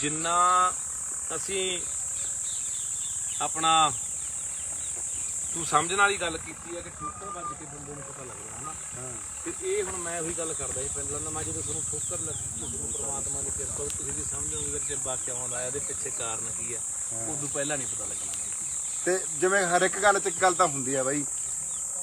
ਜਿੰਨਾ ਅਸੀਂ ਆਪਣਾ ਤੂੰ ਸਮਝਣ ਵਾਲੀ ਗੱਲ ਕੀਤੀ ਹੈ ਕਿ ਠੋਕਰ ਵੱਜ ਕੇ ਬੰਦੇ ਨੂੰ ਪਤਾ ਲੱਗਦਾ ਹਨਾ? ਤੇ ਇਹ ਹੁਣ ਮੈਂ ਉਹੀ ਗੱਲ ਕਰਦਾ ਸੀ ਪਹਿਲਾਂ ਤਾਂ ਮੈਂ ਜਦੋਂ ਤੁਹਾਨੂੰ ਠੋਕਰ ਲੱਗੀ ਉਦੋਂ ਪ੍ਰਮਾਤਮਾ ਦੀ ਕਿਰਪਾ ਤੁਸੀਂ ਵੀ ਸਮਝੋਗੇ ਕਿ ਵਾਕਿਆ ਆਉਂਦਾ ਇਹਦੇ ਪਿੱਛੇ ਕਾਰਨ ਕੀ ਹੈ ਉਦੋਂ ਪਹਿਲਾਂ ਨਹੀਂ ਪਤਾ ਲੱਗਣਾ। ਤੇ ਜਿਵੇਂ ਹਰ ਇੱਕ ਗੱਲ 'ਚ ਇੱਕ ਗੱਲ ਤਾਂ ਹੁੰਦੀ ਆ ਬਾਈ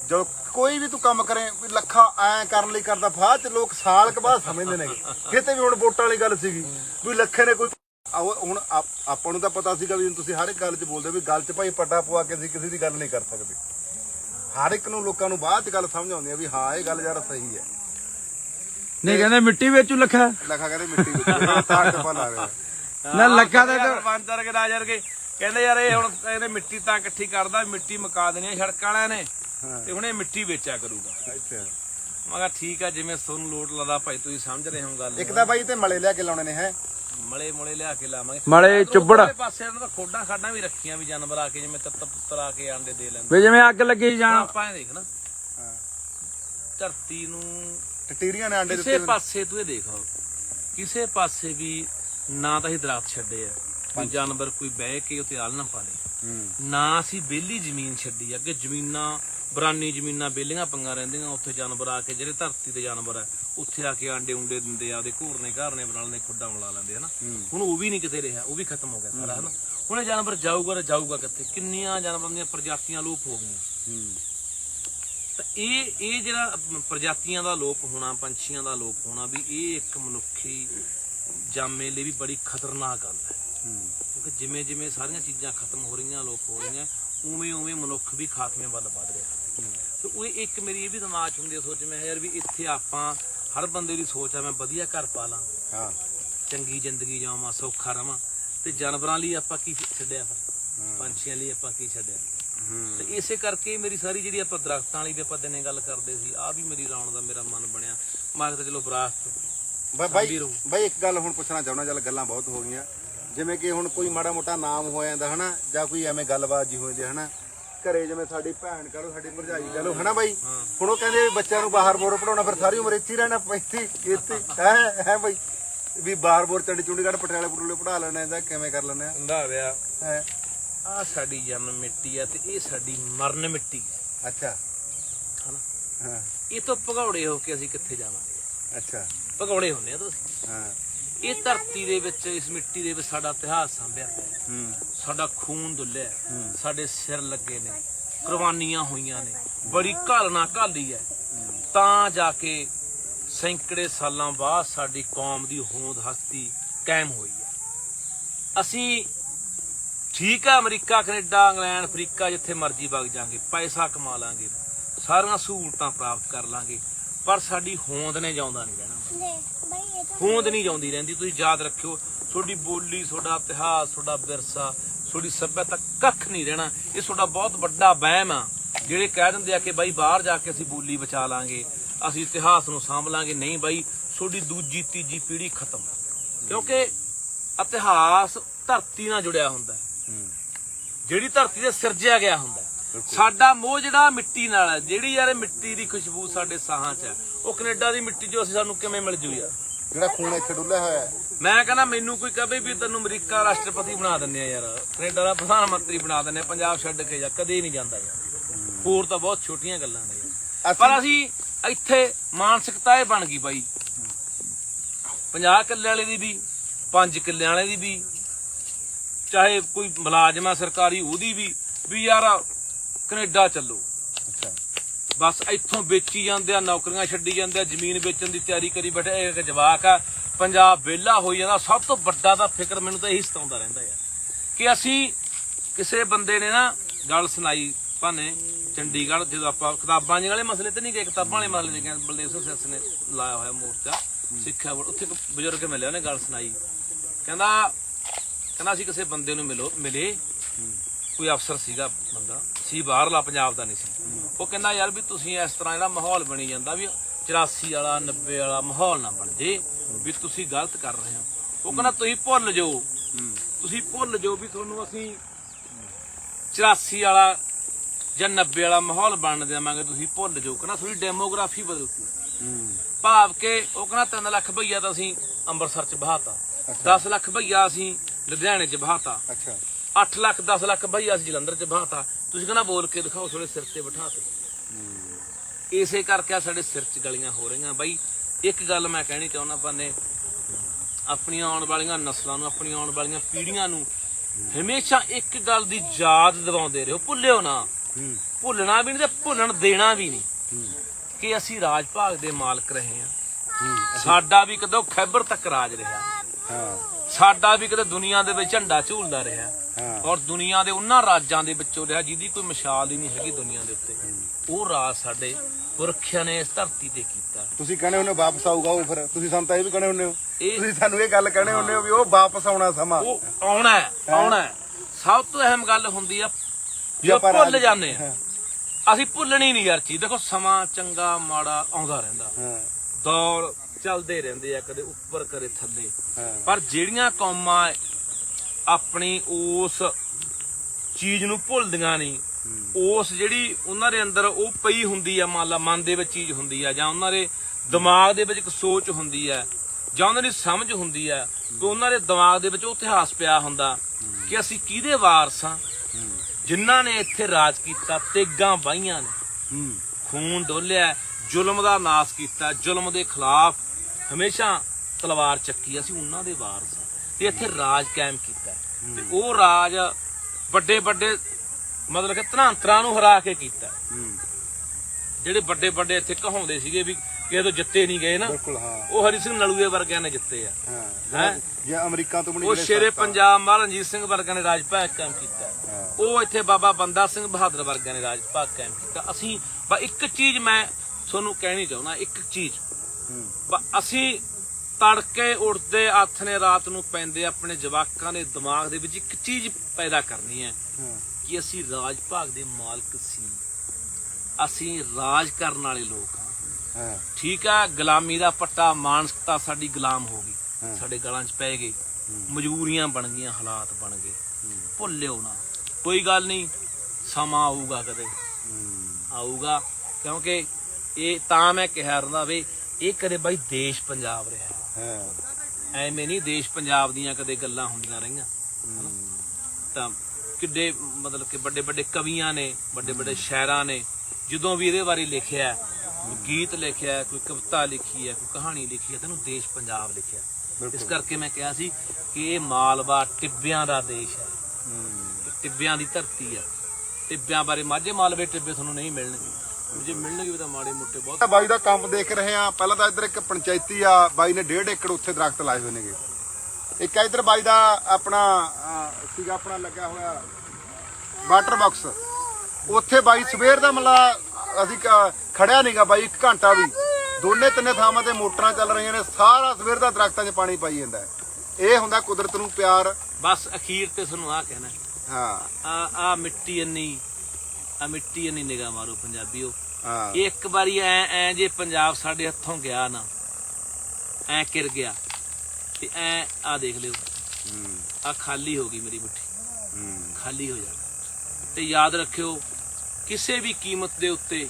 ਜਦੋਂ ਕੋਈ ਵੀ ਤੂੰ ਕੰਮ ਕਰੇ ਵੀ ਲੱਖਾਂ ਐ ਕਰਨ ਲਈ ਕਰਦਾ ਬਾਅਦ ਚ ਲੋਕ ਸਾਲ ਕੁ ਬਾਅਦ ਸਮਝਦੇ ਨੇ ਕਿਤੇ ਵੀ ਹੁਣ ਵੋਟਾਂ ਵਾਲੀ ਗੱਲ ਸੀਗੀ ਵੀ ਲੱਖੇ ਨੇ ਕੋਈ ਆਓ ਹੁਣ ਆਪ- ਆਪਾਂ ਨੂੰ ਤਾਂ ਪਤਾ ਸੀਗਾ ਵੀ ਤੁਸੀਂ ਹਰ ਇੱਕ ਗੱਲ 'ਚ ਬੋਲਦੇ ਵੀ ਗੱਲ 'ਚ ਭਾਈ ਪੱਟਾ ਪਵਾ ਕੇ ਅਸੀਂ ਕਿਸੇ ਦੀ ਗੱਲ ਨਹੀਂ ਕਰ ਸਕਦੇ। ਹਰ ਇੱਕ ਨੂੰ ਲੋਕਾਂ ਨੂੰ ਬਾਅਦ 'ਚ ਗੱਲ ਸਮਝ ਆਉਂਦੀ ਆ ਵੀ ਹਾਂ ਇਹ ਗੱਲ ਯਾਰ ਸਹੀ ਹੈ। ਨਹੀਂ ਕਹਿੰਦੇ ਮਿੱਟੀ ਵੇਚੂ ਲੱਖਾ। ਲੱਖਾ ਕਹਿੰਦੇ ਮਿੱਟੀ ਵਿੱਚ ਤਾਂ ਟੱਪਾ ਲਾ ਰਿਹਾ ਨਾ ਲੱਖਾ ਦਾ ਤਾਂ ਸਰਪੰਚ ਵਰਗੇ ਰਾਜ ਵਰਗੇ ਕਹਿੰਦੇ ਯਾਰ ਇਹ ਹੁਣ ਇਹਨੇ ਮਿੱਟੀ ਤਾਂ ਇਕੱਠੀ ਕਰਦਾ ਮਿੱਟੀ ਮੁਕਾ ਦੇਣੀ ਆ ਸੜਕਾਂ ਵਾਲਿਆਂ ਨੇ। ਤੇ ਹੁਣ ਇਹ ਮਿੱਟੀ ਵੇਚਿਆ ਕਰੂਗਾ। ਅੱਛਾ। ਮੈਂ ਕਿਹਾ ਠੀਕ ਆ ਜਿਵੇਂ ਤੁਹਾਨੂੰ ਲੋਟ ਲਦਾ ਭਾਈ ਤੁਸੀਂ ਸਮਝ ਰਹੇ ਹੋ ਗੱਲ। ਇੱਕ ਤਾਂ ਬਾਈ ਤੇ ਮਲੇ ਲਿਆ ਕੇ ਲਾਉਣੇ ਨੇ ਹੈ। ਮਲੇ ਮੁਲੇ ਲਿਆ ਕੇ ਲਾਵਾਂਗੇ। ਮਲੇ ਚੁੱਬੜ ਉਧਰਲੇ ਪਾਸੇ ਇਹਨਾਂ ਦਾ ਖੋਡਾਂ ਖਾਡਾਂ ਵੀ ਰੱਖੀਆਂ ਵੀ ਜਾਨਵਰ ਆ ਕੇ ਜਿਵੇਂ ਤੱਤ ਪੁੱਤਰ ਆ ਕੇ ਆਂਡੇ ਦੇ ਲੈਂਦੇ। ਵੀ ਜਿਵੇਂ ਅੱਗ ਲੱਗੀ ਜਾਣ ਆਪਾਂ ਇਹ ਦੇਖਣਾ ਧਰਤੀ ਨੂੰ ਟਟੀਰੀਆਂ ਨੇ ਆਂਡੇ ਕਿਸੇ ਦਿੱਤੇ ਪਾਸੇ ਤੂੰ ਇਹ ਦੇਖ ਕਿਸੇ ਪਾਸੇ ਵੀ ਨਾ ਤਾਂ ਹੀ ਦਰਖਤ ਛੱਡੇ ਆ ਕੋਈ ਜਾਨਵਰ ਕੋਈ ਬਹਿ ਕੇ ਉੱਤੇ ਆਲ ਨਾ ਪਾ ਲੇ ਹੂੰ। ਨਾ ਅਸੀਂ ਬੇਲੀ ਜ਼ਮੀਨ ਛੱਡੀ ਅੱਗੇ ਜ਼ਮੀਨਾਂ ਬਰਾਨੀ ਜ਼ਮੀਨਾਂ ਬੇਲੀਆਂ ਪੰਗਾ ਰਹਿੰਦੀਆਂ ਉੱਥੇ ਜਾਨਵਰ ਆ ਕੇ ਜਿਹੜੇ ਧਰਤੀ ਤੇ ਜਾਨਵਰ ਆ ਉੱਥੇ ਆ ਕੇ ਆਂਡੇ ਉਂਡੇ ਦਿੰਦੇ ਆ ਉਹਦੇ ਘੂਰਨੇ ਘਾਰਨੇ ਬਣਾ ਲੈਂਦੇ ਖੁੱਡਾ ਬਣਾ ਲੈਂਦੇ ਹਨਾ? ਹੁਣ ਉਹ ਵੀ ਨਹੀਂ ਕਿਤੇ ਰਿਹਾ ਉਹ ਵੀ ਖਤਮ ਹੋ ਗਿਆ ਸਾਰਾ ਹਨਾ? ਹੁਣ ਇਹ ਜਾਨਵਰ ਜਾਊਗਾ ਤਾਂ ਜਾਊਗਾ ਕਿੱਥੇ? ਕਿੰਨੀਆਂ ਜਾਨਵਰਾਂ ਦੀਆਂ ਪ੍ਰਜਾਤੀਆਂ ਲੋਪ ਹੋ ਗਈਆਂ? ਤਾਂ ਇਹ ਇਹ ਜਿਹੜਾ ਪ੍ਰਜਾਤੀਆਂ ਦਾ ਲੋਪ ਹੋਣਾ ਪੰਛੀਆਂ ਦਾ ਲੋਪ ਹੋਣਾ ਵੀ ਇਹ ਇੱਕ ਮਨੁੱਖੀ ਜਾਮੇ ਲਈ ਵੀ ਬੜੀ ਖਤਰਨਾਕ ਗੱਲ ਹੈ। ਹੂੰ। ਕਿਉਂਕਿ ਜਿਵੇਂ ਜਿਵੇਂ ਸਾਰੀਆਂ ਚੀਜ਼ਾਂ ਖਤਮ ਹੋ ਰਹੀਆਂ ਲੋਪ ਹੋ ਰਹੀਆਂ ਉਵੇਂ ਉਵੇਂ ਮਨੁੱਖ ਵੀ ਖਾਤਮੇ ਵੱਲ ਵੱਧ ਰਿਹਾ। ਤੇ ਉਹ ਇੱਕ ਮੇਰੀ ਇਹ ਵੀ ਦਿਮਾਗ 'ਚ ਹੁੰਦੀ ਸੋਚ ਮੈਂ ਯਾਰ ਵੀ ਇੱਥੇ ਆਪਾਂ ਹਰ ਬੰਦੇ ਦੀ ਸੋਚ ਆ ਮੈਂ ਵਧੀਆ ਘਰ ਪਾ ਲਾਂ ਹਾਂ। ਚੰਗੀ ਜ਼ਿੰਦਗੀ ਜਾਵਾਂ ਸੌਖਾ ਰਵਾਂ। ਤੇ ਜਾਨਵਰਾਂ ਲਈ ਆਪਾਂ ਕੀ ਛੱਡਿਆ ਫਿਰ? ਪੰਛੀਆਂ ਲਈ ਆਪਾਂ ਕੀ ਛੱਡਿਆ? ਤੇ ਇਸੇ ਕਰਕੇ ਮੇਰੀ ਸਾਰੀ ਜਿਹੜੀ ਆਪਾਂ ਦਰਖਤਾਂ ਵਾਲੀ ਵੀ ਆਪਾਂ ਦਿਨੇ ਗੱਲ ਕਰਦੇ ਸੀ ਆ ਵੀ ਮੇਰੀ ਲਾਉਣ ਦਾ ਮੇਰਾ ਮਨ ਬਣਿਆ। ਮੈਂ ਕਿਹਾ ਚਲੋ ਵਿਰਾਸਤ ਬਾ- ਬਾਈ। ਬਾਈ ਇੱਕ ਗੱਲ ਹੁਣ ਪੁੱਛਣਾ ਚਾਹੁੰਦਾ ਚੱਲ ਗੱਲਾਂ ਬਹੁਤ ਹੋ ਗਈਆਂ। ਜਿਵੇਂ ਕਿ ਹੁਣ ਕੋਈ ਮਾੜਾ ਮੋਟਾ ਨਾਮ ਹੋ ਜਾਂਦਾ ਹਨਾ ਜਾਂ ਕੋਈ ਐਵੇਂ ਗੱਲਬਾਤ ਜੀ ਹੋ ਜਾਂਦੀ ਹਨਾ। ਘਰੇ ਜਿਵੇਂ ਸਾਡੀ ਭੈਣ ਕਹ ਸਾਡੀ ਭਰਜਾਈ ਕਹ ਹਨਾ ਬਾਈ? ਹੁਣ ਉਹ ਕਹਿੰਦੇ ਵੀ ਬੱਚਿਆਂ ਨੂੰ ਬਾਹਰ ਬੋਰ ਪੜਾਉਣਾ ਫਿਰ ਸਾਰੀ ਉਮਰ ਇੱਥੇ ਹੀ ਰਹਿਣਾ ਇੱਥੇ ਇੱਥੇ ਹੈ। ਹੈ ਬਾਈ? ਵੀ ਬਾਹਰ ਬੋਰ ਚੰਡੀ ਚੁੰਡੀਗੜ੍ਹ ਪਟਿਆਲੇ ਪਟੂਲੇ ਪੜਾ ਲੈਣਾ ਇਹਦਾ ਕਿਵੇਂ ਕਰ ਲੈਣਾ ਹੁੰਦਾ ਰਿਹਾ। ਹੈ। ਆ ਸਾਡੀ ਜਨਮ ਮਿੱਟੀ ਆ ਤੇ ਇਹ ਸਾਡੀ ਮਰਨ ਮਿੱਟੀ ਹੈ ਅੱਛਾ। ਹਨਾ? ਹਾਂ। ਇਹ ਤੋਂ ਭਗੌੜੇ ਹੋ ਕੇ ਅਸੀਂ ਕਿੱਥੇ ਜਾਵਾਂਗੇ? ਅੱਛਾ। ਭਗੌੜੇ ਹੁੰਨੇ ਆ ਤੁਸੀਂ। ਹਾਂ। ਇਹ ਧਰਤੀ ਦੇ ਵਿੱਚ ਇਸ ਮਿੱਟੀ ਦੇ ਵਿੱਚ ਸਾਡਾ ਇਤਿਹਾਸ ਸੰਭਿਆ। ਹੈ। ਹੂੰ ਸਾਡਾ ਖੂਨ ਡੁੱਲਿਆ ਹੈ। ਸਾਡੇ ਸਿਰ ਲੱਗੇ ਨੇ। ਕੁਰਬਾਨੀਆਂ ਹੋਈਆਂ ਨੇ। ਬੜੀ ਘਾਲਣਾ ਘਾਲੀ ਹੈ। ਤਾਂ ਜਾ ਕੇ ਸੈਂਕੜੇ ਸਾਲਾਂ ਬਾਅਦ ਸਾਡੀ ਕੌਮ ਦੀ ਹੋਂਦ ਹਸਤੀ ਕਾਇਮ ਹੋਈ ਹੈ। ਅਸੀਂ ਠੀਕ ਆ ਅਮਰੀਕਾ ਕੈਨੇਡਾ ਇੰਗਲੈਂਡ ਅਫਰੀਕਾ ਜਿੱਥੇ ਮਰਜ਼ੀ ਵਗ ਜਾਾਂਗੇ। ਪੈਸਾ ਕਮਾ ਲਾਂਗੇ। ਸਾਰੀਆਂ ਸਹੂਲਤਾਂ ਪ੍ਰਾਪਤ ਕਰ ਲਾਂਗੇ। ਪਰ ਸਾਡੀ ਹੋਂਦ ਨੇ ਜਾਉਂਦਾ ਨਹੀਂ ਰਹਿਣਾ। ਹੋਂਦ ਨਹੀਂ ਜਾਉਂਦੀ ਰਹਿੰਦੀ ਤੁਸੀਂ ਯਾਦ ਰੱਖਿਓ ਤੁਹਾਡੀ ਬੋਲੀ ਤੁਹਾਡਾ ਇਤਿਹਾਸ ਤੁਹਾਡਾ ਵਿਰਸਾ ਤੁਹਾਡੀ ਸੱਭਿਅਤਾ ਕੱਖ ਨਹੀਂ ਰਹਿਣਾ। ਇਹ ਤੁਹਾਡਾ ਬਹੁਤ ਵੱਡਾ ਵਹਿਮ ਆ। ਜਿਹੜੇ ਕਹਿ ਦਿੰਦੇ ਆ ਕਿ ਬਾਈ ਬਾਹਰ ਜਾ ਕੇ ਅਸੀਂ ਬੋਲੀ ਬਚਾ ਲਾਂਗੇ ਅਸੀਂ ਇਤਿਹਾਸ ਨੂੰ ਸਾਂਭ ਲਾਂਗੇ ਨਹੀਂ ਬਾਈ ਤੁਹਾਡੀ ਦੂਜੀ ਤੀਜੀ ਪੀੜ੍ਹੀ ਖਤਮ। ਕਿਉਂਕਿ ਇਤਿਹਾਸ ਧਰਤੀ ਨਾਲ ਜੁੜਿਆ ਹੁੰਦਾ ਜਿਹੜੀ ਧਰਤੀ ਤੇ ਸਿਰਜਿਆ ਗਿਆ ਹੁੰਦਾ। ਸਾਡਾ ਮੋਹ ਜਿਹੜਾ ਮਿੱਟੀ ਨਾਲ ਹੈ ਜਿਹੜੀ ਯਾਰ ਇਹ ਮਿੱਟੀ ਦੀ ਖੁਸ਼ਬੂ ਸਾਡੇ ਸਾਹਾਂ 'ਚ ਹੈ ਉਹ ਕੈਨੇਡਾ ਦੀ ਮਿੱਟੀ 'ਚੋਂ ਅਸੀਂ ਸਾਨੂੰ ਕਿਵੇਂ ਮਿਲ ਜੂ ਯਾਰ? ਜਿਹੜਾ ਖੂਨ ਇੱਥੇ ਡੁੱਲਿਆ ਹੋਇਆ ਹੈ। ਮੈਂ ਕਹਿੰਦਾ ਮੈਨੂੰ ਕੋਈ ਕਹੇ ਵੀ ਤੈਨੂੰ ਅਮਰੀਕਾ ਰਾਸ਼ਟਰਪਤੀ ਬਣਾ ਦਿੰਦੇ ਆ ਯਾਰ ਕੈਨੇਡਾ ਦਾ ਪ੍ਰਧਾਨ ਮੰਤਰੀ ਬਣਾ ਦਿੰਦੇ ਆ ਪੰਜਾਬ ਛੱਡ ਕੇ ਜਾ ਕਦੇ ਨਹੀਂ ਜਾਂਦਾ ਯਾਰ। ਹੋਰ ਤਾਂ ਬਹੁਤ ਛੋਟੀਆਂ ਗੱਲਾਂ ਨੇ ਯਾਰ। ਪਰ ਅਸੀਂ ਇੱਥੇ ਮਾਨਸਿਕਤਾ ਇਹ ਬਣ ਗਈ ਬਾਈ। 50 ਕਿੱਲੇ ਵਾਲੇ ਦੀ ਵੀ 5 ਕਿੱਲੇ ਵਾਲੇ ਦੀ ਵੀ ਚਾਹੇ ਕੋਈ ਮੁਲਾਜ਼ਮ ਸਰਕਾਰੀ ਉਹਦੀ ਵੀ ਵੀ ਯਾਰ ਕੈਨੇਡਾ ਚੱਲੋ। ਅੱਛਾ। ਬਸ ਇੱਥੋਂ ਵੇਚੀ ਜਾਂਦੇ ਆ ਨੌਕਰੀਆਂ ਛੱਡੀ ਜਾਂਦੇ ਆ ਜ਼ਮੀਨ ਵੇਚਣ ਦੀ ਤਿਆਰੀ ਕਰੀ ਬੈਠੇ ਇੱਕ ਜਵਾਕ ਆ ਪੰਜਾਬ ਵਿਹਲਾ ਹੋਈ ਜਾਂਦਾ ਸਭ ਤੋਂ ਵੱਡਾ ਤਾਂ ਫਿਕਰ ਮੈਨੂੰ ਤਾਂ ਇਹੀ ਸਤਾਉਂਦਾ ਰਹਿੰਦਾ ਯਾਰ। ਕਿ ਅਸੀਂ ਕਿਸੇ ਬੰਦੇ ਨੇ ਨਾ ਗੱਲ ਸੁਣਾਈ ਭਾਨੇ ਚੰਡੀਗੜ੍ਹ ਜਦੋਂ ਆਪਾਂ ਕਿਤਾਬਾਂ ਜਿਹੇ ਵਾਲੇ ਮਸਲੇ ਤੇ ਨਹੀਂ ਗਏ ਕਿਤਾਬਾਂ ਵਾਲੇ ਮਸਲੇ ਤੇ ਬਲਦੇਵ ਸਿੰਘ ਸੈਸ ਨੇ ਲਾਇਆ ਹੋਇਆ ਮੋਰਚਾ ਸਿੱਖਿਆ ਬੋਰਡ ਉੱਥੇ ਇੱਕ ਬਜ਼ੁਰਗ ਮਿਲਿਆ ਉਹਨੇ ਗੱਲ ਸੁਣਾਈ। ਕਹਿੰਦਾ ਕਹਿੰਦਾ ਅਸੀਂ ਕਿਸੇ ਬੰਦੇ ਨੂੰ ਮਿਲੋ ਮਿਲੇ ਕੋਈ ਅਫਸਰ ਸੀਗਾ ਬੰਦਾ ਸੀ ਬਾਹਰਲਾ ਪੰਜਾਬ ਦਾ ਨਹੀਂ ਸੀ। ਉਹ ਕਹਿੰਦਾ ਯਾਰ ਵੀ ਤੁਸੀਂ ਇਸ ਤਰ੍ਹਾਂ ਜਿਹੜਾ ਮਾਹੌਲ ਬਣੀ ਜਾਂਦਾ ਵੀ 84 ਵਾਲਾ 90 ਵਾਲਾ ਮਾਹੌਲ ਨਾ ਬਣ ਜੇ ਵੀ ਤੁਸੀਂ ਗਲਤ ਕਰ ਰਹੇ ਹੋ। ਉਹ ਕਹਿੰਦਾ ਤੁਸੀਂ ਭੁੱਲ ਜਾਓ। ਤੁਸੀਂ ਭੁੱਲ ਜਾਓ ਵੀ ਤੁਹਾਨੂੰ ਅਸੀਂ 84 ਵਾਲਾ ਜਾਂ 90 ਵਾਲਾ ਮਾਹੌਲ ਬਣਨ ਦੇਵਾਂਗੇ ਤੁਸੀਂ ਭੁੱਲ ਜਾਓ। ਕਹਿੰਦਾ ਥੋੜੀ ਡੈਮੋਗ੍ਰਾਫੀ ਬਦਲਤੀ। ਹੂੰ ਭਾਵ ਕਿ ਉਹ ਕਹਿੰਦਾ 3 ਲੱਖ ਭਈਆ ਤਾਂ ਅਸੀਂ ਅੰਮ੍ਰਿਤਸਰ ਚ ਬਹਾਤਾ। 10 ਲੱਖ ਭਈਆ ਅਸੀਂ ਲੁਧਿਆਣੇ ਚ ਬਹਾਤਾ। ਅੱਛਾ। 8 ਲੱਖ 10 ਲੱਖ ਭਈਆ ਅਸੀਂ ਜਲੰਧਰ ਚ ਬਹਾਤਾ। ਤੁਸੀਂ ਕਹਿੰਦਾ ਬੋਲ ਕੇ ਦਿਖਾਓ ਥੋੜੇ ਸਿਰ ਤੇ ਬਿਠਾਤੇ ਇਸੇ ਕਰਕੇ ਆ ਸਾਡੇ ਸਿਰ 'ਚ ਗਲੀਆਂ ਹੋ ਰਹੀਆਂ। ਬਾਈ ਇੱਕ ਗੱਲ ਮੈਂ ਕਹਿਣੀ ਚਾਹੁੰਦਾ ਪਾਨੇ ਆਪਣੀਆਂ ਆਉਣ ਵਾਲੀਆਂ ਨਸਲਾਂ ਨੂੰ ਆਪਣੀਆਂ ਆਉਣ ਵਾਲੀਆਂ ਪੀੜ੍ਹੀਆਂ ਨੂੰ ਹਮੇਸ਼ਾ ਇੱਕ ਗੱਲ ਦੀ ਯਾਦ ਦਿਵਾਉਂਦੇ ਰਹੋ ਭੁੱਲਿਓ ਨਾ। ਭੁੱਲਣਾ ਵੀ ਨਹੀਂ ਤੇ ਭੁੱਲਣ ਦੇਣਾ ਵੀ ਨਹੀਂ। ਕਿ ਅਸੀਂ ਰਾਜ ਭਾਗ ਦੇ ਮਾਲਕ ਰਹੇ ਹਾਂ। ਸਾਡਾ ਵੀ ਕਦੋਂ ਖੈਬਰ ਤੱਕ ਰਾਜ ਰਿਹਾ। ਸਾਡਾ ਵੀ ਕਦੇ ਦੁਨੀਆ ਦੇ ਵਿੱਚ ਝੰਡਾ ਝੂਲਦਾ ਰਿਹਾ। ਔਰ ਦੁਨੀਆ ਦੇ ਉਹਨਾਂ ਰਾਜਾਂ ਦੇ ਵਿੱਚੋਂ ਰਿਹਾ ਜਿਹਦੀ ਕੋਈ ਮਿਸਾਲ ਹੀ ਨਹੀਂ ਹੈਗੀ ਦੁਨੀਆ ਦੇ ਉੱਤੇ। ਉਹ ਰਾਜ ਸਾਡੇ ਪੁਰਖਿਆਂ ਨੇ ਇਸ ਧਰਤੀ ਤੇ ਕੀਤਾ। ਤੁਸੀਂ ਕਹਿੰਦੇ ਹੁੰਦੇ ਵਾਪਸ ਆਊਗਾ ਉਹ ਫਿਰ। ਤੁਸੀਂ ਸਾਨੂੰ ਤਾਂ ਇਹ ਵੀ ਕਹਿੰਦੇ ਹੁੰਦੇ ਹੋ। ਤੁਸੀਂ ਸਾਨੂੰ ਇਹ ਗੱਲ ਕਹਿੰਦੇ ਹੁੰਦੇ ਹੋ ਵੀ ਉਹ ਵਾਪਸ ਆਉਣਾ ਸਮਾਂ। ਉਹ ਆਉਣਾ ਹੈ ਆਉਣਾ ਹੈ। ਸਭ ਤੋਂ ਅਹਿਮ ਗੱਲ ਹੁੰਦੀ ਆ ਜੋ ਆਪਾਂ ਭੁੱਲ ਜਾਂਦੇ ਆ। ਅਸੀਂ ਭੁੱਲਣੀ ਨਹੀਂ ਯਾਰ ਚੀਜ਼। ਦੇਖੋ ਸਮਾਂ ਚੰਗਾ ਮਾੜਾ ਆਉਂਦਾ ਰਹਿੰਦਾ। ਹਾਂ। ਦੌਰ ਚੱਲਦੇ ਰਹਿੰਦੇ ਆ ਕਦੇ ਉੱਪਰ ਕਦੇ ਥੱਲੇ। ਪਰ ਜਿਹੜੀਆਂ ਕੌਮਾਂ ਆਪਣੀ ਉਸ ਚੀਜ਼ ਨੂੰ ਭੁੱਲਦੀਆਂ ਨਹੀਂ। ਉਸ ਜਿਹੜੀ ਉਹਨਾਂ ਦੇ ਅੰਦਰ ਉਹ ਪਈ ਹੁੰਦੀ ਆ, ਮੰਨ ਲਾ ਮਨ ਦੇ ਵਿੱਚ ਚੀਜ਼ ਹੁੰਦੀ ਆ, ਜਾਂ ਉਹਨਾਂ ਦੇ ਦਿਮਾਗ ਦੇ ਵਿੱਚ ਇੱਕ ਸੋਚ ਹੁੰਦੀ ਆ, ਜਾਂ ਉਹਨਾਂ ਦੀ ਸਮਝ ਹੁੰਦੀ ਆ ਕਿ ਉਹਨਾਂ ਦੇ ਦਿਮਾਗ ਦੇ ਵਿੱਚ ਉਹ ਇਤਿਹਾਸ ਪਿਆ ਹੁੰਦਾ ਕਿ ਅਸੀਂ ਕਿਹਦੇ ਵਾਰਸ ਹਾਂ। ਜਿਨ੍ਹਾਂ ਨੇ ਇੱਥੇ ਰਾਜ ਕੀਤਾ, ਤੇਗਾਂ ਬਾਈਆਂ ਨੇ। ਖੂਨ ਡੋਲਿਆ, ਜ਼ੁਲਮ ਦਾ ਨਾਸ ਕੀਤਾ, ਜ਼ੁਲਮ ਦੇ ਖਿਲਾਫ ਹਮੇਸ਼ਾ ਤਲਵਾਰ ਚੱਕੀ। ਅਸੀਂ ਉਹਨਾਂ ਦੇ ਵਾਰਸ ਹਾਂ। ਤੇ ਇੱਥੇ ਰਾਜ ਕਾਇਮ ਕੀਤਾ ਤੇ ਉਹ ਰਾਜ ਵੱਡੇ ਵੱਡੇ ਮਤਲਬ ਕਿ ਧਨਾਂਤਰਾਂ ਨੂੰ ਹਰਾ ਕੇ ਕੀਤਾ। ਜਿਹੜੇ ਵੱਡੇ ਵੱਡੇ ਇੱਥੇ ਕਹਾਉਂਦੇ ਸੀਗੇ ਵੀ ਕਿਸੇ ਤੋਂ ਜਿੱਤੇ ਨਹੀਂ ਗਏ ਨਾ ਬਿਲਕੁਲ ਹਾਂ। ਉਹ ਹਰੀ ਸਿੰਘ ਨਲੂਏ ਵਰਗਿਆਂ ਨੇ ਜਿੱਤੇ ਆ। ਹਾਂ? ਜੇ ਅਮਰੀਕਾ ਤੋਂ ਬਣੀ ਉਹ ਸ਼ੇਰੇ ਪੰਜਾਬ ਮਹਾਰਾਜਾ ਰਣਜੀਤ ਸਿੰਘ ਵਰਗਿਆਂ ਨੇ ਰਾਜ ਭਾਗ ਕਾਇਮ ਕੀਤਾ ਉਹ ਇੱਥੇ ਬਾਬਾ ਬੰਦਾ ਸਿੰਘ ਬਹਾਦਰ ਵਰਗਿਆਂ ਨੇ ਰਾਜ ਭਾਗ ਕਾਇਮ ਕੀਤਾ। ਅਸੀਂ ਬਸ ਇੱਕ ਚੀਜ਼ ਮੈਂ ਤੁਹਾਨੂੰ ਕਹਿਣੀ ਚਾਹੁੰਦਾ ਇੱਕ ਚੀਜ਼। ਬ- ਅਸੀਂ ਤੜਕੇ ਉੱਠਦੇ ਹੱਥ ਨੇ ਰਾਤ ਨੂੰ ਪੈਂਦੇ ਆਪਣੇ ਜਵਾਕਾਂ ਦੇ ਦਿਮਾਗ ਦੇ ਵਿੱਚ ਇੱਕ ਚੀਜ਼ ਪੈਦਾ ਕਰਨੀ ਹੈ ਕਿ ਅਸੀਂ ਰਾਜ ਭਾਗ ਦੇ ਮਾਲਕ ਸੀ। ਅਸੀਂ ਰਾਜ ਕਰਨ ਵਾਲੇ ਲੋਕ ਹਾਂ। ਠੀਕ ਆ ਗੁਲਾਮੀ ਦਾ ਪੱਟਾ ਮਾਨਸਿਕਤਾ ਸਾਡੀ ਗੁਲਾਮ ਹੋ ਗਈ। ਸਾਡੇ ਗਲਾਂ 'ਚ ਪੈ ਗਈ। ਮਜਬੂਰੀਆਂ ਬਣ ਗਈਆਂ ਹਾਲਾਤ ਬਣ ਗਏ। ਭੁੱਲਿਓ ਨਾ। ਕੋਈ ਗੱਲ ਨਹੀਂ ਸਮਾਂ ਆਊਗਾ ਕਦੇ। ਆਊਗਾ ਕਿਉਂਕਿ ਇਹ ਤਾਂ ਮੈਂ ਕਿਹਾ ਰਹਿੰਦਾ ਵੇ ਇਹ ਕਦੇ ਬਾਈ ਦੇਸ਼ ਪੰਜਾਬ ਰਿਹਾ। ਹਾਂ। ਐਵੇਂ ਨਹੀਂ ਦੇਸ਼ ਪੰਜਾਬ ਦੀਆਂ ਕਦੇ ਗੱਲਾਂ ਹੁੰਦੀਆਂ ਰਹੀਆਂ? ਤਾਂ ਕਿੱਡੇ ਮਤਲਬ ਕਿ ਵੱਡੇ ਵੱਡੇ ਕਵੀਆਂ ਨੇ ਵੱਡੇ ਵੱਡੇ ਸ਼ਾਇਰਾਂ ਨੇ ਜਦੋਂ ਵੀ ਇਹਦੇ ਬਾਰੇ ਲਿਖਿਆ ਗੀਤ ਲਿਖਿਆ ਕੋਈ ਕਵਿਤਾ ਲਿਖੀ ਹੈ ਕੋਈ ਕਹਾਣੀ ਲਿਖੀ ਹੈ ਤੈਨੂੰ ਦੇਸ਼ ਪੰਜਾਬ ਲਿਖਿਆ ਇਸ ਕਰਕੇ ਮੈਂ ਕਿਹਾ ਸੀ ਕਿ ਇਹ ਮਾਲਵਾ ਟਿੱਬਿਆਂ ਦਾ ਦੇਸ਼ ਹੈ। ਹੂੰ। ਟਿੱਬਿਆਂ ਦੀ ਧਰਤੀ ਆ ਟਿੱਬਿਆਂ ਬਾਰੇ ਮਾਝੇ ਮਾਲਵੇ ਟਿੱਬੇ ਤੁਹਾਨੂੰ ਨਹੀਂ ਮਿਲਣਗੇ। ਜੇ ਮਿਲਣਗੇ ਵੀ ਤਾਂ ਮਾੜੇ ਮੋਟੇ ਬਹੁਤ। ਬਾਈ ਦਾ ਕੰਮ ਦੇਖ ਰਹੇ ਆ ਪਹਿਲਾਂ ਤਾਂ ਇੱਧਰ ਇੱਕ ਪੰਚਾਇਤੀ ਆ ਬਾਈ ਨੇ 1.5 ਏਕੜ ਉੱਥੇ ਦਰਖਤ ਲਾਏ ਹੋਏ ਨੇਗੇ। ਇੱਕ ਇੱਧਰ ਬਾਈ ਦਾ ਆਪਣਾ ਅਹ, ਸੀਗਾ ਆਪਣਾ ਲੱਗਿਆ ਹੋਇਆ ਵਾਟਰ ਬਾਕਸ। ਉੱਥੇ ਬਾਈ ਸਵੇਰ ਦਾ ਮਤਲਬ ਅਸੀਂ ਕ- ਖੜਿਆ ਨਹੀਂਗਾ ਬਾਈ ਇੱਕ ਘੰਟਾ ਵੀ। ਦੋਨੇ ਤਿੰਨੇ ਥਾਵਾਂ ਤੇ ਮੋਟਰਾਂ ਚੱਲ ਰਹੀਆਂ ਨੇ। ਸਾਰਾ ਸਵੇਰ ਦਾ ਦਰਖਤਾਂ 'ਚ ਪਾਣੀ ਪਾਈ ਜਾਂਦਾ ਹੈ। ਇਹ ਹੁੰਦਾ ਕੁਦਰਤ ਨੂੰ ਪਿਆਰ। ਬਸ ਅਖੀਰ ਤੇ ਤੁਹਾਨੂੰ ਆ ਕਹਿਣਾ ਹਾਂ। ਆ ਆ ਮਿੱਟੀ ਇੰਨੀ ਆ ਮਿੱਟੀ ਇੰਨੀ ਨਿਗਾਹ ਮਾਰੋ ਪੰਜਾਬੀਓ। ਹਾਂ। ਇੱਕ ਵਾਰੀ ਐ ਐ ਜੇ ਪੰਜਾਬ ਸਾਡੇ ਹੱਥੋਂ ਗਿਆ ਨਾ ਐ ਕਿਰ ਗਿਆ ਤੇ ਐ ਆ ਦੇਖ ਲਿਓ। ਹੂੰ, ਆ ਖਾਲੀ ਹੋ ਗਈ ਮੇਰੀ ਮੁੱਠੀ। ਹੂੰ, ਖਾਲੀ ਹੋ ਜਾਣਾ ਤੇ ਯਾਦ ਰੱਖਿਓ ਕਿਸੇ ਵੀ ਕੀਮਤ ਦੇ ਉੱਤੇ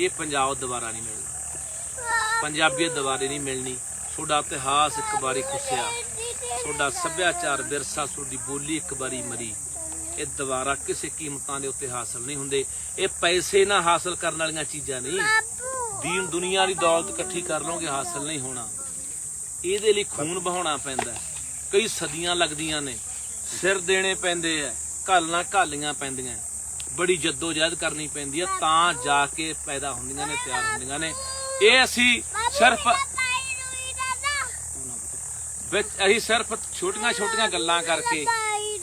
ਇਹ ਪੰਜਾਬ ਦੁਬਾਰਾ ਨਹੀਂ ਮਿਲਣਾ। ਪੰਜਾਬੀਅਤ ਦੁਬਾਰੇ ਨਹੀਂ ਮਿਲਣੀ। ਤੁਹਾਡਾ ਇਤਿਹਾਸ ਇੱਕ ਵਾਰੀ ਖੁੱਸਿਆ। ਤੁਹਾਡਾ ਸੱਭਿਆਚਾਰ ਵਿਰਸਾ ਤੁਹਾਡੀ ਬੋਲੀ ਇੱਕ ਵਾਰੀ ਮਰੀ। ਇਹ ਦੁਬਾਰਾ ਕਿਸੇ ਕੀਮਤਾਂ ਦੇ ਉੱਤੇ ਹਾਸਲ ਨਹੀਂ ਹੁੰਦੇ। ਇਹ ਪੈਸੇ ਨਾਲ ਹਾਸਲ ਕਰਨ ਵਾਲੀਆਂ ਚੀਜ਼ਾਂ ਨਹੀਂ। ਦੀਨ ਦੁਨੀਆ ਦੀ ਦੌਲਤ ਇਕੱਠੀ ਕਰ ਲਓਗੇ ਹਾਸਲ ਨਹੀਂ ਹੋਣਾ। ਇਹਦੇ ਲਈ ਖੂਨ ਬਹਾਉਣਾ ਪੈਂਦਾ। ਕਈ ਸਦੀਆਂ ਲੱਗਦੀਆਂ ਨੇ। ਸਿਰ ਦੇਣੇ ਪੈਂਦੇ ਆ। ਘਾਲਣਾ ਘਾਲੀਆਂ ਪੈਂਦੀਆਂ। ਬੜੀ ਜਹਿਦ ਕਰਨੀ ਪੈਂਦੀ ਆ। ਤਾਂ ਜਾ ਕੇ ਪੈਦਾ ਹੁੰਦੀਆਂ ਨੇ ਤਿਆਰ ਹੁੰਦੀਆਂ ਨੇ। ਇਹ ਅਸੀਂ ਸਿਰਫ ਵਿੱਚ ਅਸੀਂ ਸਿਰਫ ਛੋਟੀਆਂ ਛੋਟੀਆਂ ਗੱਲਾਂ ਕਰਕੇ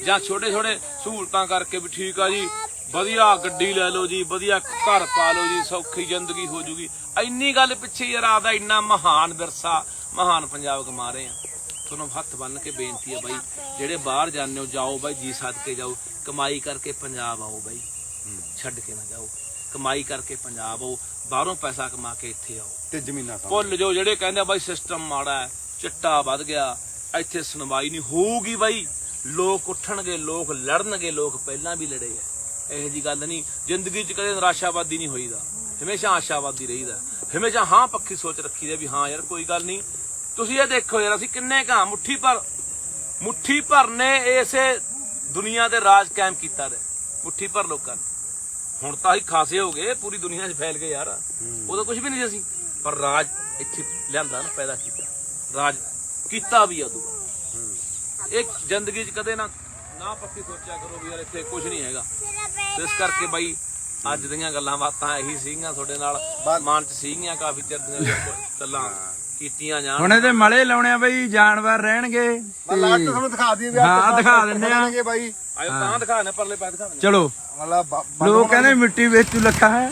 ਜਾਂ ਛੋਟੇ ਛੋਟੇ ਸਹੂਲਤਾਂ ਕਰਕੇ ਵੀ ਠੀਕ ਆ ਜੀ। ਵਧੀਆ ਗੱਡੀ ਲੈ ਲਓ ਜੀ ਵਧੀਆ ਘਰ ਪਾ ਲਓ ਜੀ ਸੌਖੀ ਜ਼ਿੰਦਗੀ ਹੋ ਜੂਗੀ। ਇੰਨੀ ਗੱਲ ਪਿੱਛੇ ਯਾਰ ਆਦਾ ਇੰਨਾ ਮਹਾਨ ਵਿਰਸਾ ਮਹਾਨ ਪੰਜਾਬ ਕਮਾ ਰਹੇ ਆ। ਤੁਹਾਨੂੰ ਹੱਥ ਬੰਨ ਕੇ ਬੇਨਤੀ ਹੈ ਬਾਈ ਜਿਹੜੇ ਬਾਹਰ ਜਾਂਦੇ ਹੋ ਜਾਓ ਬਾਈ ਜੀ ਸਦਕੇ ਜਾਓ। ਕਮਾਈ ਕਰਕੇ ਪੰਜਾਬ ਆਓ ਬਾਈ। ਛੱਡ ਕੇ ਨਾ ਜਾਓ। ਕਮਾਈ ਕਰਕੇ ਪੰਜਾਬ ਆਓ ਬਾਹਰੋਂ ਪੈਸਾ ਕਮਾ ਕੇ ਇੱਥੇ ਆਓ। ਤੇ ਜ਼ਮੀਨਾਂ ਸਾਂਭ ਭੁੱਲ ਜੋ ਜਿਹੜੇ ਕਹਿੰਦੇ ਆ ਬਾਈ ਸਿਸਟਮ ਮਾੜਾ ਹੈ ਚਿੱਟਾ ਵੱਧ ਗਿਆ ਇੱਥੇ ਸੁਣਵਾਈ ਨਹੀਂ ਹੋਊਗੀ ਬਾਈ। ਲੋਕ ਉੱਠਣਗੇ ਲੋਕ ਲੜਨਗੇ ਲੋਕ ਪਹਿਲਾਂ ਵੀ ਲੜੇ ਆ ਇਹੋ ਜੀ ਗੱਲ ਨਹੀਂ ਜ਼ਿੰਦਗੀ 'ਚ ਕਦੇ ਨਿਰਾਸ਼ਾਵਾਦੀ ਨਹੀਂ ਹੋਈਦਾ। ਹਮੇਸ਼ਾ ਆਸ਼ਾਵਾਦੀ ਰਹੀਦਾ। ਹਮੇਸ਼ਾ ਹਾਂ ਪੱਕੀ ਸੋਚ ਰੱਖੀਦਾ ਵੀ ਹਾਂ ਯਾਰ ਕੋਈ ਗੱਲ ਨਹੀਂ। ਤੁਸੀਂ ਇਹ ਦੇਖੋ ਯਾਰ ਅਸੀਂ ਕਿੰਨੇ ਘਾਂ ਮੁੱਠੀ ਭਰ ਮੁੱਠੀ ਭਰ ਨੇ ਇਸੇ ਦੁਨੀਆ ਤੇ ਰਾਜ ਕਾਇਮ ਕੀਤਾ ਰੇ ਮੁੱਠੀ ਭਰ ਲੋਕਾਂ ਨੇ। ਹੁਣ ਤਾਂ ਅਸੀਂ ਖਾਸੇ ਹੋ ਗਏ ਪੂਰੀ ਦੁਨੀਆ 'ਚ ਫੈਲ ਗਏ ਯਾਰ। ਉਦੋਂ ਕੁਝ ਵੀ ਨਹੀਂ ਸੀ ਅਸੀਂ। ਪਰ ਰਾਜ ਇੱਥੇ ਲਿਆਂਦਾ ਨਾ ਪੈਦਾ ਕੀਤਾ। ਰਾਜ ਕੀਤਾ ਵੀ ਉਦੋਂ। ਇੱਕ ਜ਼ਿੰਦਗੀ 'ਚ ਕਦੇ ਨਾ ਨਾ ਪੱਕੀ ਸੋਚਿਆ ਕਰੋ ਵੀ ਯਾਰ ਇੱਥੇ ਕੁਝ ਨਹੀਂ ਹੈਗਾ। ਤੇ ਇਸ ਕਰਕੇ ਬਾਈ ਅੱਜ ਦੀਆਂ ਗੱਲਾਂ ਬਾਤਾਂ ਇਹੀ ਸੀਗੀਆਂ ਤੁਹਾਡੇ ਨਾਲ। ਮਨ 'ਚ ਸੀਗੀਆਂ ਕਾਫੀ ਚਿਰ ਦੀਆਂ ਗੱਲਾਂ ਕੀਤੀਆਂ ਜਾਣ। ਹੁਣ ਇਹਦੇ ਮਲੇ ਲਾਉਣੇ ਆ ਬਈ ਜਾਨਵਰ ਰਹਿਣਗੇ ਮੈਂ ਲਾਸਟ ਤੁਹਾਨੂੰ ਦਿਖਾ ਦਈਏ ਵੀ ਹਾਂ, ਦਿਖਾ ਦਿੰਦੇ ਆ। ਆ ਬਾਈ। ਆਇਓ ਤਾਂ ਦਿਖਾ ਨੇ ਪਰਲੇ ਪੈ ਦਿਖਾ ਦੇ ਚਲੋ। ਮਤਲਬ ਲੋਕ ਕਹਿੰਦੇ ਮਿੱਟੀ ਵਿੱਚ ਲੱਖਾ ਹੈ।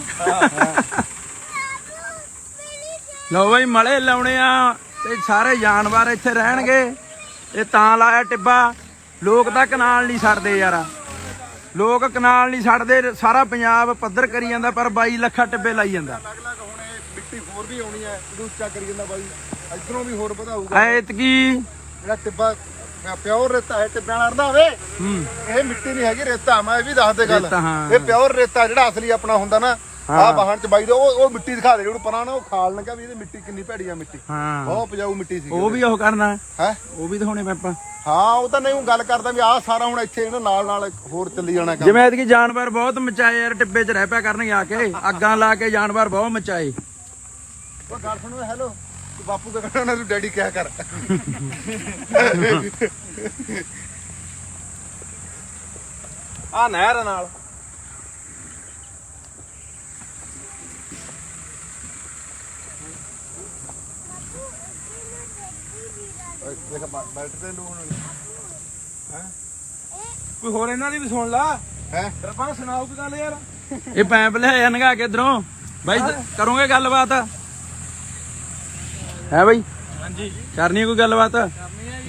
ਲਓ ਬਈ ਮਲੇ ਲਾਉਣੇ ਆ ਤੇ ਸਾਰੇ ਜਾਨਵਰ ਇੱਥੇ ਰਹਿਣਗੇ। ਇਹ ਤਾਂ ਲਾਇਆ ਟਿੱਬਾ। ਲੋਕ ਤਾਂ ਕਨਾਲ ਨਹੀਂ ਛੱਡਦੇ ਯਾਰ। ਲੋਕ ਕਨਾਲ ਨਹੀਂ ਛੱਡਦੇ ਸਾਰਾ ਪੰਜਾਬ ਪੱਧਰ ਕਰੀ ਜਾਂਦਾ ਪਰ 22 ਲੱਖਾ ਟਿੱਬੇ ਲਾਈ ਜਾਂਦਾ। ਅਲੱਗ ਅਲੱਗ ਹੁਣ ਇਹ ਮਿੱਟੀ ਹੋਰ ਵੀ ਆਉਣੀ ਹੈ ਉੱਚਾ ਕਰੀ ਜਾਂਦਾ ਬਾਈ। ਇਧਰੋਂ ਵੀ ਹੋਰ ਵਧਾਊਗਾ। ਐਤਕੀ ਜਿਹੜਾ ਟਿੱਬਾ ਪਿਓਰ ਰੇਤਾ ਹੈ ਟਿੱਬਿਆਂ ਨਾਲ ਇਹ ਮਿੱਟੀ ਨਹੀਂ ਹੈਗੀ ਰੇਤਾ ਮੈਂ ਇਹ ਵੀ ਦੱਸ ਦੇ ਗੱਲ। ਰੇਤਾ, ਹਾਂ। ਇਹ ਪਿਓਰ ਰੇਤਾ ਜਿਹੜਾ ਅਸਲੀ ਆਪਣਾ ਹੁੰਦਾ ਨਾ ਆਹ ਵਾਹਣ ਚ ਬਾਈ ਦੇ ਉਹ ਉਹ ਮਿੱਟੀ ਦਿਖਾ ਦੇ ਉਹਨੂੰ ਪਰਾਂ ਨਾ ਉਹ ਖਾਲ ਲੰਗਾ ਵੀ ਇਹਦੀ ਮਿੱਟੀ ਕਿੰਨੀ ਭੈੜੀ ਆ ਮਿੱਟੀ। ਹਾਂ। ਬਹੁਤ ਉਪਜਾਊ ਮਿੱਟੀ ਸੀ ਉਹ ਵੀ ਉਹ ਕਰਨਾ। ਹੈ? ਉਹ ਵੀ ਦਿਖਾਉਣੇ ਪੈਪਾ ਹਾਂ ਉਹ ਤਾਂ ਨਹੀਂ ਉਹ ਗੱਲ ਕਰਦਾ ਵੀ ਆਹ ਸਾਰਾ ਹੁਣ ਇੱਥੇ ਇਹਨਾਂ ਨਾਲ ਨਾਲ ਹੋਰ ਚੱਲੀ ਜਾਣਾ ਕੰਮ। ਜਿਵੇਂ ਐਤਕੀ ਜਾਨਵਰ ਬਹੁਤ ਮਚਾਏ ਯਾਰ ਟਿੱਬੇ 'ਚ ਰਹਿ ਪਿਆ ਕਰਨਗੇ ਆ ਕੇ। ਅੱਗਾਂ ਲਾ ਕੇ ਜਾਨਵਰ ਬਹੁਤ ਮਚਾਏ। ਉਹ ਗੱਲ ਸੁਣੋ ਹੈਲੋ ਤੂੰ ਬਾਪੂ ਕਾ ਕਹਿਣਾ ਤੂੰ ਡੈਡੀ ਕਿਆ ਕਰ? ਆ ਨਹਿਰ ਨਾਲ। ਦੇਖ ਬੈਠ ਤੇ ਨੂੰ ਹੁਣ ਕੋਈ ਹੋਰ ਇਹਨਾਂ ਦੀ ਵੀ ਸੁਣ ਲਾ। ਹੈ? ਰਪਾਂ ਸੁਣਾਓ ਕੀ ਗੱਲ ਯਾਰ। ਇਹ ਪੈਂਪ ਲਿਆਇਆ ਨਗਾ ਕੇ ਇਧਰੋਂ। ਬਾਈ ਕਰੋਗੇ ਗੱਲਬਾਤ? ਹੈ ਬਾਈ? ਹਾਂਜੀ। ਕਰਨੀ ਹੈ ਕੋਈ ਗੱਲਬਾਤ?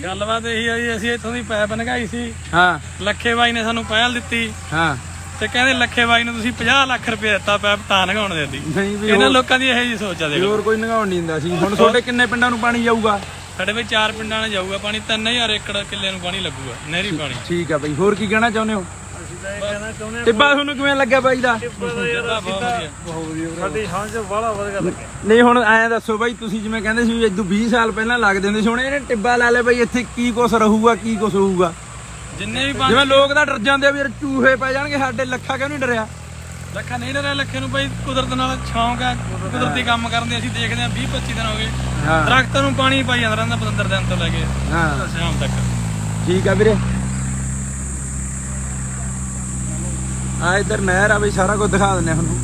ਗੱਲਬਾਤ ਇਹੀ ਆ ਜੀ ਅਸੀਂ ਇੱਥੋਂ ਦੀ ਪੈਪ ਨਗਾਈ ਸੀ। ਹਾਂ। ਲੱਖੇ ਬਾਈ ਨੇ ਸਾਨੂੰ ਪਹਿਲ ਦਿੱਤੀ। ਹਾਂ। ਤੇ ਕਹਿੰਦੇ ਲੱਖੇ ਬਾਈ ਨੂੰ ਤੁਸੀਂ 50 ਲੱਖ ਰੁਪਏ ਦਿੱਤਾ ਪੈਪ ਤਾਂ ਨਗਾਉਣ ਦੇ ਦੀ ਇਹਨਾਂ ਲੋਕਾਂ ਦੀ ਇਹੋ ਜੀ ਸੋਚ ਆ ਵੀ ਦੇਖੋ ਹੋਰ ਕੋਈ ਨਗਾਉਣ ਨਹੀਂ ਦਿੰਦਾ ਸੀ। ਹੁਣ ਤੁਹਾਡੇ ਕਿੰਨੇ ਪਿੰਡਾਂ ਨੂੰ ਪਾਣੀ ਜਾਊਗਾ? ਸਾਡੇ ਵਿੱਚ ਚਾਰ ਪਿੰਡਾਂ ਨਾਲ ਜਾਊਗਾ ਪਾਣੀ 3000 ਏਕੜ ਕਿੱਲੇ ਨੂੰ ਪਾਣੀ ਲੱਗੂਗਾ ਨਹਿਰੀ ਪਾਣੀ। ਠੀਕ ਆ ਬਾਈ ਹੋਰ ਕੀ ਕਹਿਣਾ ਚਾਹੁੰਦੇ ਹੋ? ਕਹਿਣਾ ਚਾਹੁੰਦੇ ਟਿੱਬਾ ਤੁਹਾਨੂੰ ਕਿਵੇਂ ਲੱਗਿਆ ਬਾਈ ਦਾ? ਬਹੁਤ ਵਧੀਆ। ਸਾਡੀ ਸਮਝ ਬੜਾ ਵਧੀਆ ਲੱਗਿਆ। ਨਹੀਂ ਹੁਣ ਐਂ ਦੱਸੋ ਬਾਈ ਤੁਸੀਂ ਜਿਵੇਂ ਕਹਿੰਦੇ ਸੀ ਇਦੋਂ 20 ਸਾਲ ਪਹਿਲਾਂ ਲੱਗ ਦਿੰਦੇ ਸੀ ਹੁਣ ਇਹਨੇ ਟਿੱਬਾ ਲਾ ਲਿਆ ਬਾਈ ਇੱਥੇ ਕੀ ਕੁਛ ਰਹੂਗਾ ਕੀ ਕੁਛ ਹੋਊਗਾ? ਜਿੰਨੇ ਵੀ ਪਾਣੀ ਜਿਵੇਂ ਲੋਕ ਤਾਂ ਡਰ ਜਾਂਦੇ ਆ ਵੀ ਯਾਰ ਚੂਹੇ ਪੈ ਜਾਣਗੇ ਸਾਡੇ ਲੱਖਾ ਕਿਉਂ ਨਹੀਂ ਡਰਿਆ? ਲੱਖਾ ਨਹੀਂ ਡਰਿਆ ਲੱਖੇ ਨੂੰ ਬਾਈ ਕੁਦਰਤ ਨਾਲ ਸ਼ੌਂਕ ਆ ਕੁਦਰਤੀ ਕੰਮ ਕਰਦੇ ਅਸੀਂ ਦੇਖਦੇ ਆ 20 25 ਦਿਨ ਹੋ ਗਏ। ਹਾਂ। ਦਰਖਤਾਂ ਨੂੰ ਪਾਣੀ ਪਾਈ ਜਾਂਦਾ ਰਹਿੰਦਾ 15 ਦਿਨ ਤੋਂ ਲੈ ਕੇ। ਹਾਂ। ਸ਼ਾਮ ਤੱਕ। ਠੀਕ ਆ ਵੀਰੇ। ਆ ਇੱਧਰ ਨਹਿਰ ਆ ਬਈ ਸਾਰਾ ਕੁਝ ਦਿਖਾ ਦਿੰਨੇ ਤੁਹਾਨੂੰ।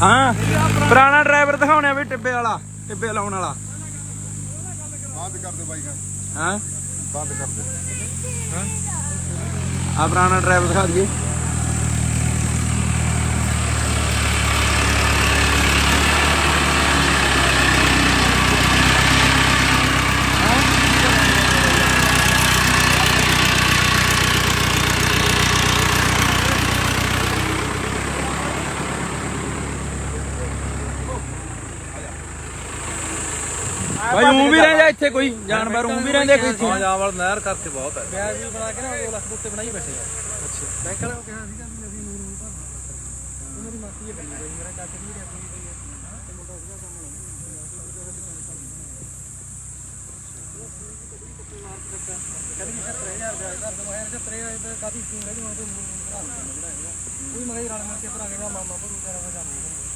ਹਾਂ। ਪੁਰਾਣਾ ਡਰਾਈਵਰ ਦਿਖਾਉਣੇ ਆ ਵੀ ਟਿੱਬੇ ਵਾਲਾ। ਟਿੱਬੇ ਲਾਉਣ ਵਾਲਾ। ਬੰਦ ਕਰ ਦੇ ਬਾਈ ਹਾਂ? ਬੰਦ ਕਰ ਦੇ ਆ ਪੁਰਾਣਾ ਡਰਾਈਵਰ ਦਿਖਾ ਦਈਏ। ਉਹ ਵੀ ਰਹਿੰਦਾ ਇੱਥੇ ਕੋਈ ਜਾਨਵਰ ਉਹ ਵੀ ਰਹਿੰਦੇ ਕੋਈ ਇੱਥੇ? ਜਾਵਲ ਨਹਿਰ ਕਰਕੇ ਬਹੁਤ ਹੈ ਵਿਆਜ ਵੀ ਬਣਾ ਕੇ ਨਾ 2 ਲੱਖ ਦੇ ਉੱਤੇ ਬਣਾਈ ਬੈਠੇ ਆ। ਅੱਛਾ। ਬੈਂਕ ਵਾਲਾ ਕਿਹਾ ਸੀਗਾ ਵੀ ਅਸੀਂ ਨੂਰ ਨੂੰ ਭਰਨਾ ਉਹਨਾਂ ਦੀ ਮਾਸੀ ਇਹ ਬਣੀ ਗਈ ਮੇਰਾ ਚਾਚਾ ਜੀ ਰਹਿ ਗਈ ਹੈ ਤੇ ਮੁੰਡਾ ਸੀਗਾ ਕੰਮ ਕਹਿੰਦੇ ਕਿ 70000 ਵਿਆਜ ਕਰ ਦਵਾਂ ਹੈ 70000 ਤੇ ਕਾਫੀ ਸਕੀਮ ਹੈ ਜੀ ਮੈਂ ਤੇ ਨੂਰ ਨੂੰ ਭਰਾ ਦਿੰਦਾ ਜਿਹੜਾ ਹੈਗਾ ਕੋਈ ਮਗਾਈ ਰਲ ਮਿਲ ਕੇ ਭਰਾ ਕੇ ਮਾਮਾ ਭਰੂ ਕਰਾਂ